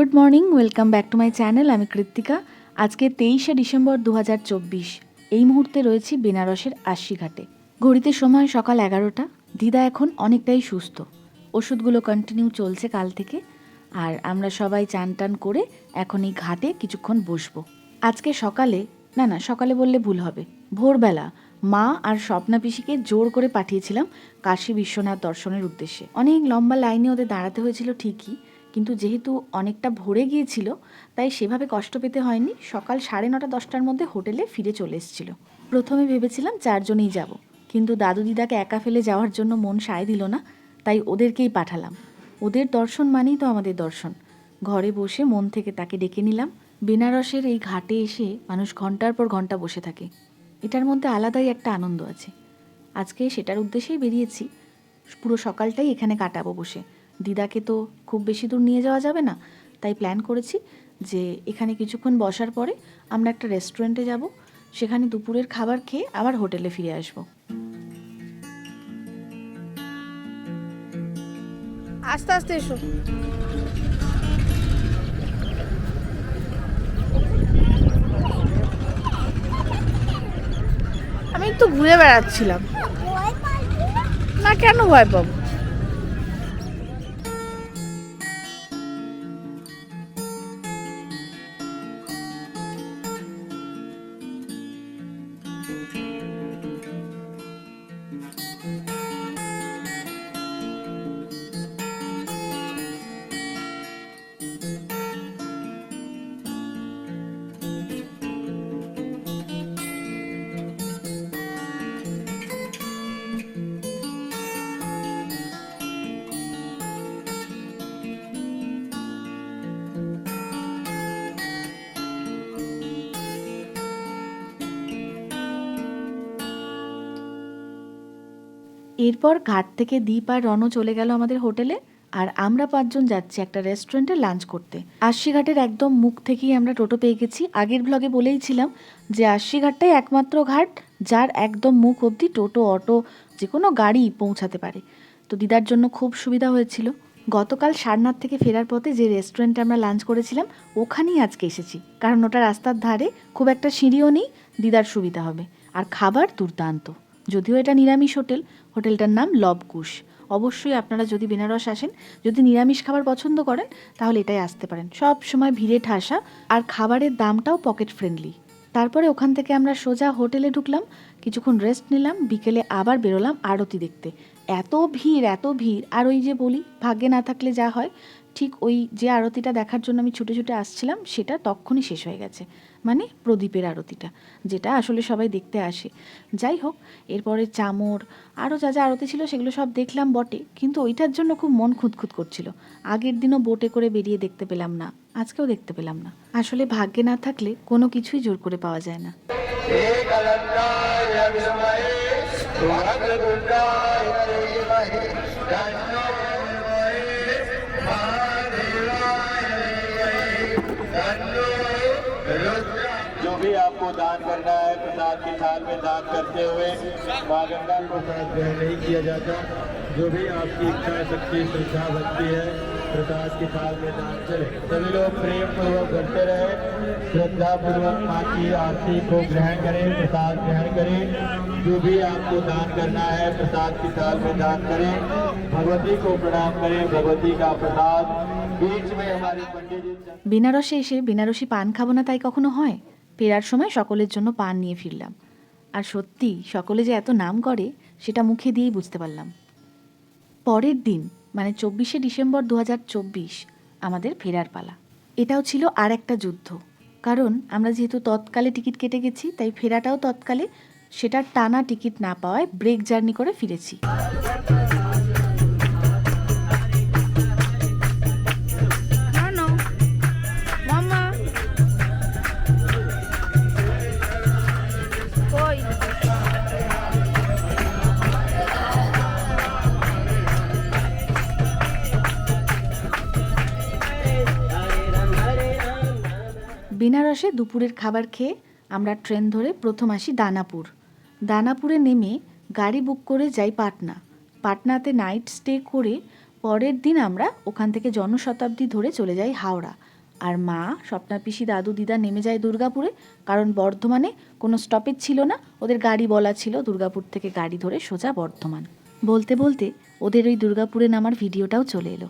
Good morning, welcome back to my channel, আমি কৃত্তিকা। আজকে তেইশে ডিসেম্বর দু হাজার চব্বিশ, এই মুহূর্তে রয়েছি বেনারসের আশি ঘাটে ঘড়িতে সময় সকাল এগারোটা, দিদা এখন অনেকটাই সুস্থ। ওষুধগুলো কন্টিনিউ চলছে কাল থেকে, আর আমরা সবাই চান টান করে এখন এই ঘাটে কিছুক্ষণ বসবো। আজকে সকালে, না না, সকালে বললে ভুল হবে। ভোরবেলা মা আর স্বপ্না পিসিকে জোর করে পাঠিয়েছিলাম কাশী বিশ্বনাথ দর্শনের উদ্দেশ্যে। অনেক লম্বা লাইনে ওদের দাঁড়াতে হয়েছিল ঠিকই কিন্তু যেহেতু অনেকটা ভরে গিয়েছিল, তাই সেভাবে কষ্ট পেতে হয়নি। সকাল সাড়ে নটা, দশটার মধ্যে হোটেলে ফিরে চলে এসেছিল। প্রথমে ভেবেছিলাম চারজনেই যাব, কিন্তু দাদু দিদাকে একা ফেলে যাওয়ার জন্য মন সায় দিল না, তাই ওদেরকেই পাঠালাম। ওদের দর্শন মানেই তো আমাদের দর্শন। ঘরে বসে মন থেকে তাকে ডেকে নিলাম। বেনারসের এই ঘাটে এসে মানুষ ঘণ্টার পর ঘণ্টা বসে থাকে। এটার মধ্যে আলাদাই একটা আনন্দ আছে। আজকে সেটার উদ্দেশ্যেই বেরিয়েছি। পুরো সকালটাই এখানে কাটাবো বসে। দিদাকে তো খুব বেশি দূর নিয়ে যাওয়া যাবে না। তাই প্ল্যান করেছি যে এখানে কিছুক্ষণ বসার পরে আমরা একটা রেস্টুরেন্টে যাব। সেখানে দুপুরের খাবার খেয়ে আবার হোটেলে ফিরে আসব। আস্তে আস্তে এসো। আমি একটু ঘুরে বেড়াচ্ছিলাম। না কেন ভয় পাবো? এরপর ঘাট থেকে দীপ আর রণ চলে গেল আমাদের হোটেলে, আর আমরা পাঁচজন যাচ্ছি একটা রেস্টুরেন্টে লাঞ্চ করতে। আশি ঘাটের একদম মুখ থেকেই আমরা টোটো পেয়ে গেছি। আগের ব্লগে বলেইছিলাম যে আশি ঘাটটাই একমাত্র ঘাট যার একদম মুখ অবধি টোটো, অটো যে কোনো গাড়ি পৌঁছাতে পারে। তো দিদার জন্য খুব সুবিধা হয়েছিল। গতকাল সারনাথ থেকে ফেরার পথে যে রেস্টুরেন্টে আমরা লাঞ্চ করেছিলাম, ওখানেই আজকে এসেছি। কারণ ওটা রাস্তার ধারে খুব একটা সিঁড়িও নেই, দিদার সুবিধা হবে। আর খাবার দুর্দান্ত। যদিও এটা নিরামিষ হোটেল, হোটেলটার নাম লবকুশ। অবশ্যই আপনারা যদি বেনারস আসেন, যদি নিরামিষ খাবার পছন্দ করেন, তাহলে এটাই আসতে পারেন। সব সময় ভিড়ে ঠাসা আর খাবারের দামটাও পকেট ফ্রেন্ডলি। তারপরে ওখান থেকে আমরা সোজা হোটেলে ঢুকলাম, কিছুক্ষণ রেস্ট নিলাম, বিকেলে আবার বেরোলাম আরতি দেখতে। এত ভিড় এত ভিড়, আর ওই যে বলি, ভাগ্যে না থাকলে যা হয় ঠিক ওই যে আরতিটা দেখার জন্য আমি ছুটে ছুটে আসছিলাম, সেটা তখনই শেষ হয়ে গেছে। মানে প্রদীপের আরতিটা, যেটা আসলে সবাই দেখতে আসে। যাই হোক, এরপরে চামর আরও যা যা আরতি ছিল সেগুলো সব দেখলাম বটে, কিন্তু ওইটার জন্য খুব মন খুঁতখুত করছিল। আগের দিনও বোটে করে বেরিয়ে দেখতে পেলাম না, আজকেও দেখতে পেলাম না। আসলে ভাগ্যে না থাকলে কোনো কিছুই জোর করে পাওয়া যায় না। आपको दान करना है प्रसाद की थाल में दान करते हुए माँ गंगा को प्रसाद ग्रहण नहीं किया जाता जो भी आपकी इच्छा शक्ति श्रद्धा भक्ति है प्रसाद की थाल में दान चले सभी लोग प्रेम पूर्वक करते रहे श्रद्धा पूर्वक माँ की आरती को ग्रहण करें प्रसाद ग्रहण करें जो भी आपको दान करना है प्रसाद की थाल में दान करें भगवती को प्रणाम करें भगवती का प्रसाद बीच में हमारे पंडित जी বেনারসে এসে বেনারসি পান খাবো না তাই কখনো হয় ফেরার সময় সকলের জন্য পান নিয়ে ফিরলাম। আর সত্যি, সকলে যে এত নাম করে, সেটা মুখে দিয়েই বুঝতে পারলাম। পরের দিন মানে চব্বিশে ডিসেম্বর দু হাজার চব্বিশ, আমাদের ফেরার পালা। এটাও ছিল আর একটা যুদ্ধ। কারণ আমরা যেহেতু তৎকালে টিকিট কেটে গেছি, তাই ফেরাটাও তৎকালে, সেটার টানা টিকিট না পাওয়ায় ব্রেক জার্নি করে ফিরেছি। বেনারসে দুপুরের খাবার খেয়ে আমরা ট্রেন ধরে প্রথম আসি দানাপুর। দানাপুরে নেমে গাড়ি বুক করে যাই পাটনা। পাটনাতে নাইট স্টে করে পরের দিন আমরা ওখান থেকে জনশতাব্দী ধরে চলে যাই হাওড়া। আর মা, স্বপ্না পিসি, দাদু, দিদা নেমে যায় দুর্গাপুরে, কারণ বর্ধমানে কোনো স্টপেজ ছিল না। ওদের গাড়ি বলা ছিল দুর্গাপুর থেকে গাড়ি ধরে সোজা বর্ধমান। বলতে বলতে ওদের ওই দুর্গাপুরে নামার ভিডিওটাও চলে এলো।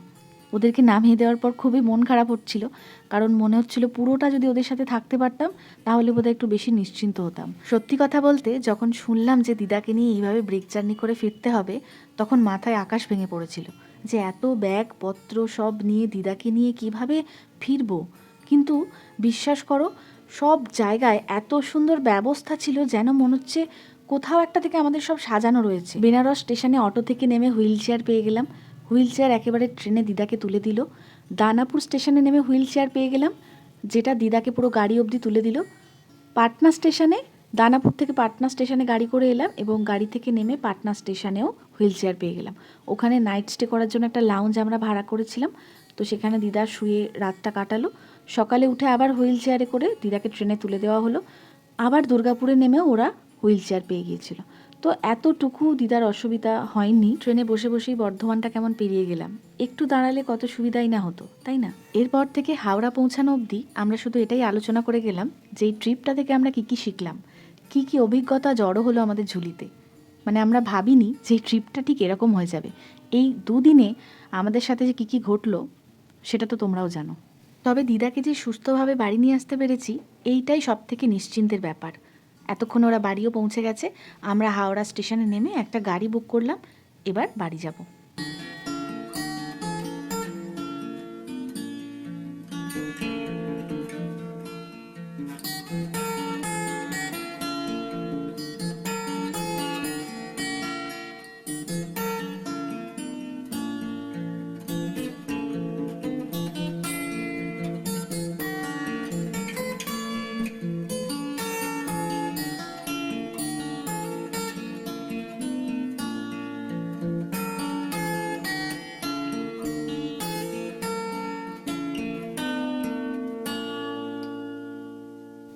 ওদেরকে নামিয়ে দেওয়ার পর খুবই মন খারাপ হচ্ছিল। কারণ মনে হচ্ছিল পুরোটা যদি ওদের সাথে থাকতে পারতাম, তাহলে বোধহয় একটু বেশি নিশ্চিন্ত হতাম। সত্যি কথা বলতে, যখন শুনলাম যে দিদাকে নিয়ে এইভাবে ব্রেক জার্নি করে ফিরতে হবে, তখন মাথায় আকাশ ভেঙে পড়েছিল যে এত ব্যাগ, পত্র সব নিয়ে দিদাকে নিয়ে কীভাবে ফিরবো? কিন্তু বিশ্বাস করো, সব জায়গায় এত সুন্দর ব্যবস্থা ছিল যেন মনে হচ্ছে কোথাও একটা থেকে আমাদের সব সাজানো রয়েছে। বেনারস স্টেশনে অটো থেকে নেমে হুইল চেয়ার পেয়ে গেলাম। হুইল চেয়ার একেবারে ট্রেনে দিদাকে তুলে দিল। দানাপুর স্টেশনে নেমে হুইল চেয়ার পেয়ে গেলাম, যেটা দিদাকে পুরো গাড়ি অবধি তুলে দিল। পাটনা স্টেশনে, দানাপুর থেকে পাটনা স্টেশনে গাড়ি করে এলাম এবং গাড়ি থেকে নেমে পাটনা স্টেশনেও হুইল চেয়ার পেয়ে গেলাম। ওখানে নাইট স্টে করার জন্য একটা লাউঞ্জ আমরা ভাড়া করেছিলাম, তো সেখানে দিদা শুয়ে রাতটা কাটালো। সকালে উঠে আবার হুইল চেয়ারে করে দিদাকে ট্রেনে তুলে দেওয়া হলো। আবার দুর্গাপুরে নেমেও ওরা হুইল চেয়ার পেয়ে গিয়েছিল। তো এতটুকু দিদার অসুবিধা হয়নি। ট্রেনে বসে বসেই বর্ধমানটা কেমন পেরিয়ে গেলাম। একটু দাঁড়ালে কত সুবিধাই না হতো, তাই না? এরপর থেকে হাওড়া পৌঁছানো অবধি আমরা শুধু এটাই আলোচনা করে গেলাম যে এই ট্রিপটা থেকে আমরা কী কী শিখলাম, কী কী অভিজ্ঞতা জড়ো হলো আমাদের ঝুলিতে। মানে আমরা ভাবিনি যে ট্রিপটা ঠিক এরকম হয়ে যাবে। এই দুদিনে আমাদের সাথে যে কী কী ঘটলো, সেটা তো তোমরাও জানো। তবে দিদাকে যে সুস্থভাবে বাড়ি নিয়ে আসতে পেরেছি, এইটাই সব থেকে নিশ্চিন্তের ব্যাপার। এতক্ষণ ওরা বাড়িও পৌঁছে গেছে। আমরা হাওড়া স্টেশনে নেমে একটা গাড়ি বুক করলাম। এবার বাড়ি যাব।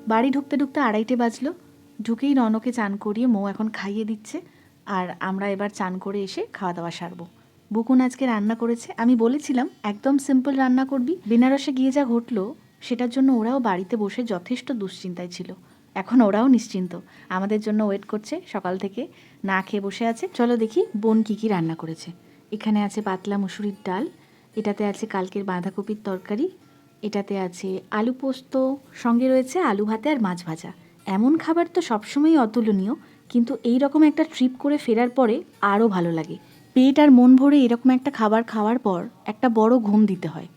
বাড়ি ঢুকতে ঢুকতে আড়াইটে বাজলো। ঢুকেই রনকে চান করিয়ে মৌ এখন খাইয়ে দিচ্ছে। আর আমরা এবার চান করে এসে খাওয়া দাওয়া সারবো। বুকুন আজকে রান্না করেছে। আমি বলেছিলাম, একদম সিম্পল রান্না করবি। বেনারসে গিয়ে যা ঘটলো, সেটার জন্য ওরাও বাড়িতে বসে যথেষ্ট দুশ্চিন্তায় ছিল। এখন ওরাও নিশ্চিন্ত। আমাদের জন্য ওয়েট করছে, সকাল থেকে না খেয়ে বসে আছে। চলো দেখি বোন কী কী রান্না করেছে। এখানে আছে পাতলা মুসুরির ডাল, এটাতে আছে কালকের বাঁধাকপির তরকারি এটাতে আছে আলু পোস্ত, সঙ্গে রয়েছে আলু ভাতে আর মাছ ভাজা। এমন খাবার তো সবসময়ই অতুলনীয়, কিন্তু এই রকম একটা ট্রিপ করে ফেরার পরে আরও ভালো লাগে। পেট আর মন ভরে এরকম একটা খাবার খাওয়ার পর একটা বড় ঘুম দিতে হয়।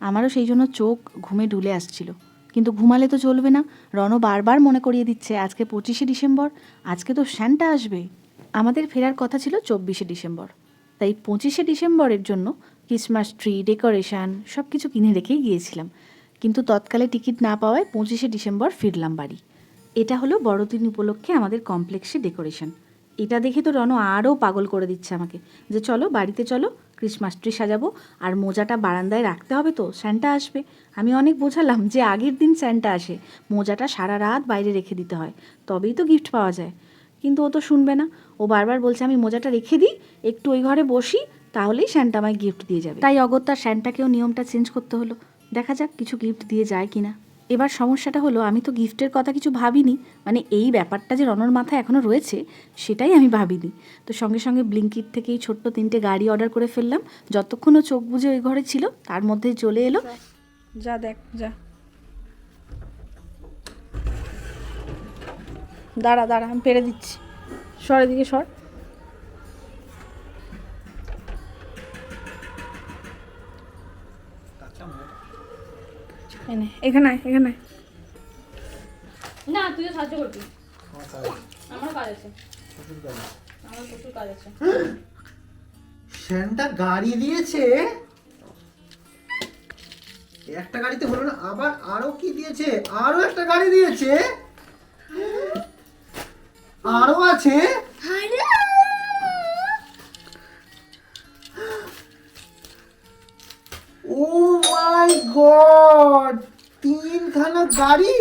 আমারও সেই জন্য চোখ ঘুমে ডুলে আসছিল। কিন্তু ঘুমালে তো চলবে না রণ বারবার মনে করিয়ে দিচ্ছে, আজকে পঁচিশে ডিসেম্বর, আজকে তো শ্যান্টা আসবে। আমাদের ফেরার কথা ছিল চব্বিশে ডিসেম্বর। তাই পঁচিশে ডিসেম্বরের জন্য ক্রিসমাস ট্রি ডেকোরেশন সব কিছু কিনে রেখেই গিয়েছিলাম। কিন্তু তৎকালে টিকিট না পাওয়ায় পঁচিশে ডিসেম্বর ফিরলাম বাড়ি। এটা হলো বড়দিন উপলক্ষে আমাদের কমপ্লেক্সে ডেকোরেশন। এটা দেখে তো রণ আরও পাগল করে দিচ্ছে আমাকে যে চলো, বাড়িতে চলো ক্রিসমাস ট্রি সাজাবো, আর মোজাটা বারান্দায় রাখতে হবে তো স্যান্টা আসবে। আমি অনেক বোঝালাম যে আগের দিন স্যান্টা আসে, মোজাটা সারা রাত বাইরে রেখে দিতে হয়, তবেই তো গিফট পাওয়া যায়। কিন্তু ও তো শুনবে না, ও বারবার বলছে, আমি মোজাটা রেখে দিই, একটু ওই ঘরে বসি তাহলেই স্যান্টা আমায় গিফট দিয়ে যাবে। তাই অগত্যা স্যান্টাকেও নিয়মটা চেঞ্জ করতে হলো। দেখা যাক কিছু গিফট দিয়ে যায় কিনা। এবার সমস্যাটা হলো আমি তো গিফটের কথা কিছু ভাবিনি। মানে এই ব্যাপারটা যে রনর মাথায় এখনও রয়েছে সেটাই আমি ভাবিনি। তো সঙ্গে সঙ্গে ব্লিঙ্কিট থেকেই ছোট্ট তিনটে গাড়ি অর্ডার করে ফেললাম। যতক্ষণ ও চোখ বুঝে ওই ঘরে ছিল তার মধ্যে চলে এলো। যা দেখ যা। দাঁড়া দাঁড়া আমি পেরে দিচ্ছি। সর এদিকে সর। এনে এখানে এখানে। না তুইও সাহায্য করবি। আমার কাজ আছে। আমার প্রচুর কাজ আছে। শ্যানটা গাড়ি দিয়েছে। একটা গাড়িতে হলো না আবার আরও কি দিয়েছে? আরও একটা গাড়ি দিয়েছে। আরও আছে। গাড়ি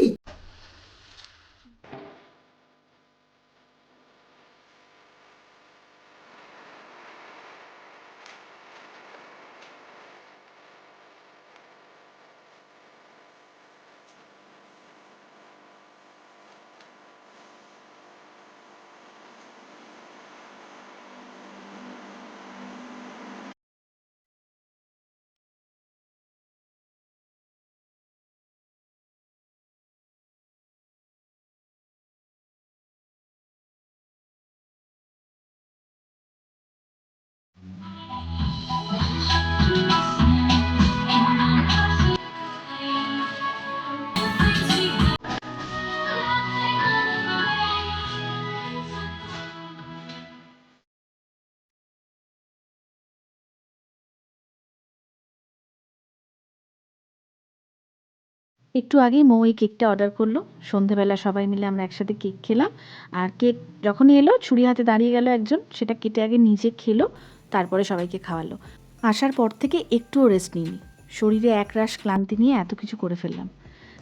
একটু আগেই মৌ এই কেকটা অর্ডার করল। সন্ধেবেলা সবাই মিলে আমরা একসাথে কেক খেলাম। আর কেক যখনই এলো, ছুরি হাতে দাঁড়িয়ে গেল একজন। সেটা কেটে আগে নিজে খেলো, তারপরে সবাইকে খাওয়ালো। আসার পর থেকে একটুও রেস্ট নিইনি। শরীরে একরাশ ক্লান্তি নিয়ে এত কিছু করে ফেললাম।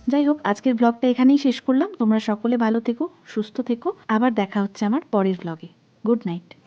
যাই হোক, আজকের ব্লগটা এখানেই শেষ করলাম। তোমরা সকলে ভালো থেকো, সুস্থ থেকো। আবার দেখা হচ্ছে আমার পরের ব্লগে গুড নাইট